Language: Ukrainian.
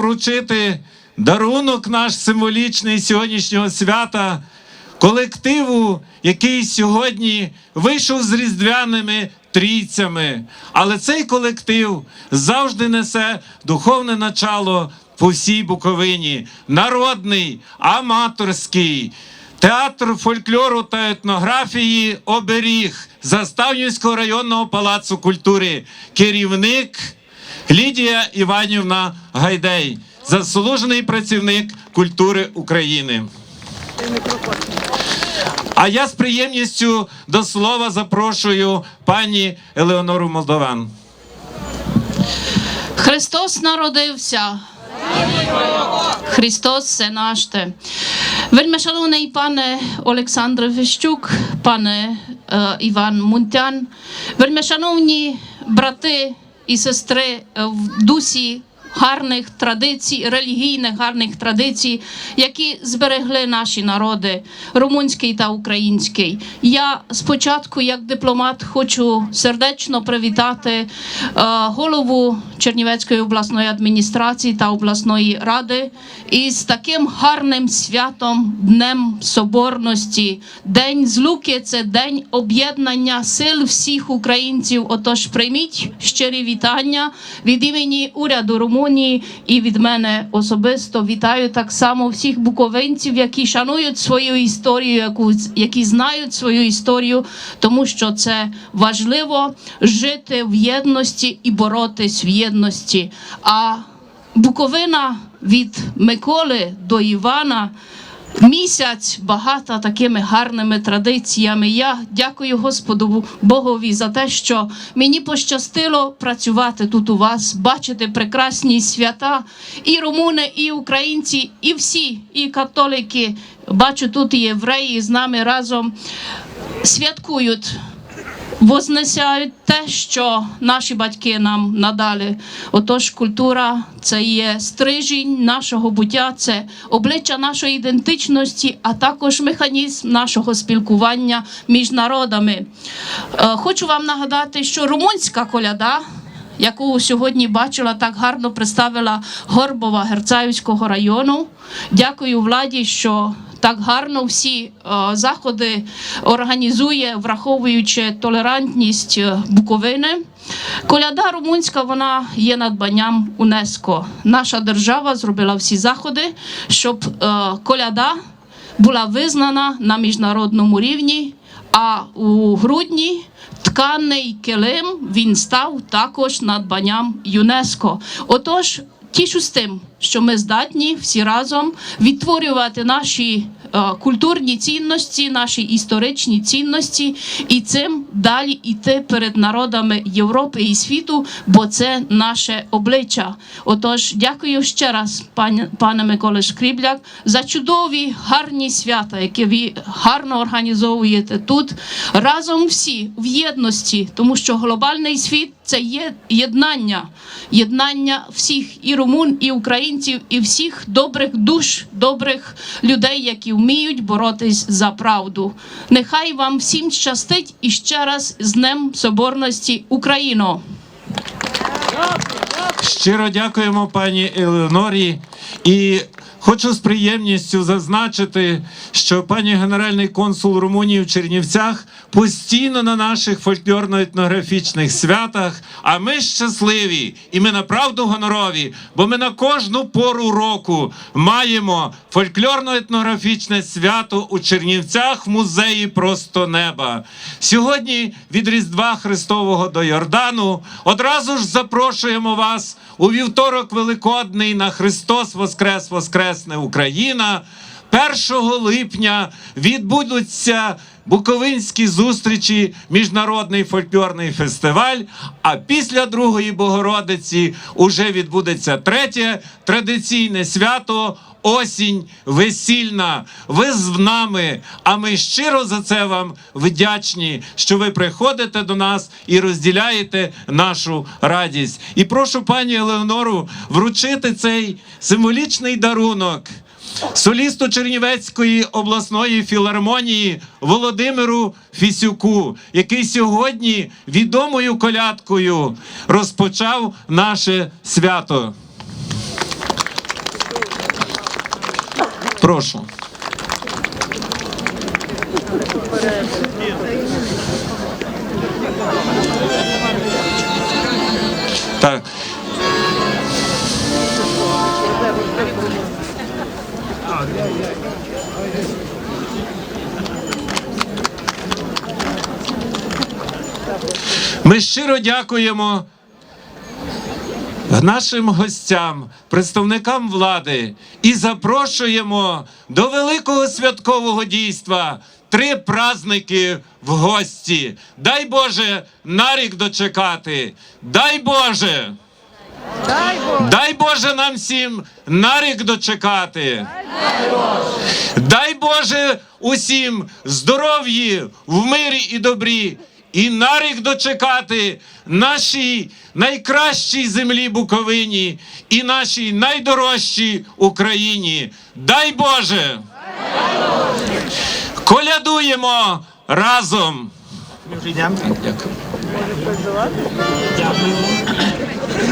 вручити дарунок наш символічний сьогоднішнього свята колективу, який сьогодні вийшов з різдвяними трійцями. Але цей колектив завжди несе духовне начало по всій Буковині, народний, аматорський. Театр фольклору та етнографії оберіг Заставнівського районного палацу культури. Керівник Лідія Іванівна Гайдей, заслужений працівник культури України. А я з приємністю до слова запрошую пані Елеонору Молдован. Христос народився. Христос це наш те. Вельми шановний пане Олександр Вищук, пане е, Іван Мунтян, вельми шановні брати і сестри е, в дусі гарних традицій, релігійних гарних традицій, які зберегли наші народи, румунський та український. Я спочатку, як дипломат, хочу сердечно привітати е, голову Чернівецької обласної адміністрації та обласної ради із таким гарним святом, Днем Соборності. День злуки це день об'єднання сил всіх українців. Отож, прийміть щирі вітання від імені уряду Румунії і від мене особисто вітаю так само всіх буковинців, які шанують свою історію, яку які знають свою історію, тому що це важливо жити в єдності і боротись в єдності. А Буковина від Миколи до Івана. Місяць багата такими гарними традиціями. Я дякую Господу Богові за те, що мені пощастило працювати тут у вас, бачити прекрасні свята, і румуни, і українці, і всі, і католики. Бачу тут і євреї з нами разом святкують вознесяють те, що наші батьки нам надали. Отож, культура це є стрижень нашого буття, це обличчя нашої ідентичності, а також механізм нашого спілкування між народами. Е, Хочу вам нагадати, що румунська коляда. Яку сьогодні бачила, так гарно представила Горбова Герцаївського району. Дякую владі, що так гарно всі е, заходи організує, враховуючи толерантність е, Буковини. Коляда румунська вона є надбанням УНЕСКО. Наша держава зробила всі заходи, щоб е, коляда була визнана на міжнародному рівні. А у грудні тканий килим він став також надбанням ЮНЕСКО. Отож, тішу з тим, що ми здатні всі разом відтворювати наші культурні цінності, наші історичні цінності, і цим далі йти перед народами Європи і світу, бо це наше обличчя. Отож, дякую ще раз, пане, пане Миколе Шкрібляк, за чудові гарні свята, які ви гарно організовуєте тут разом всі в єдності, тому що глобальний світ це є єднання, єднання всіх і румун, і українців, і всіх добрих душ, добрих людей, які вміють боротись за правду. Нехай вам всім щастить і ще раз з Днем Соборності Україно! Щиро дякуємо пані Елеонорі. І хочу з приємністю зазначити, що пані генеральний консул Румунії в Чернівцях постійно на наших фольклорно-етнографічних святах. А ми щасливі і ми направду гонорові, бо ми на кожну пору року маємо фольклорно-етнографічне свято у Чернівцях в музеї просто неба. Сьогодні від Різдва Христового до Йордану одразу ж запрошуємо вас у вівторок Великодний на Христос Воскрес Воскресне Україна. 1 липня відбудуться Буковинські зустрічі, міжнародний фольклорний фестиваль. А після Другої Богородиці уже відбудеться третє традиційне свято. Осінь весільна, ви з нами. А ми щиро за це вам вдячні, що ви приходите до нас і розділяєте нашу радість. І прошу пані Елеонору вручити цей символічний дарунок солісту Чернівецької обласної філармонії Володимиру Фісюку, який сьогодні відомою колядкою розпочав наше свято. Прошу. Так. Ми щиро дякуємо нашим гостям, представникам влади і запрошуємо до великого святкового дійства три праздники в гості. Дай Боже на рік дочекати. Дай Боже! Дай Боже нам всім на рік дочекати. Дай Боже усім здоров'ї в мирі і добрі. І на рік дочекати нашій найкращій землі Буковині і нашій найдорожчій Україні. Дай Боже! Колядуємо разом! Дякую.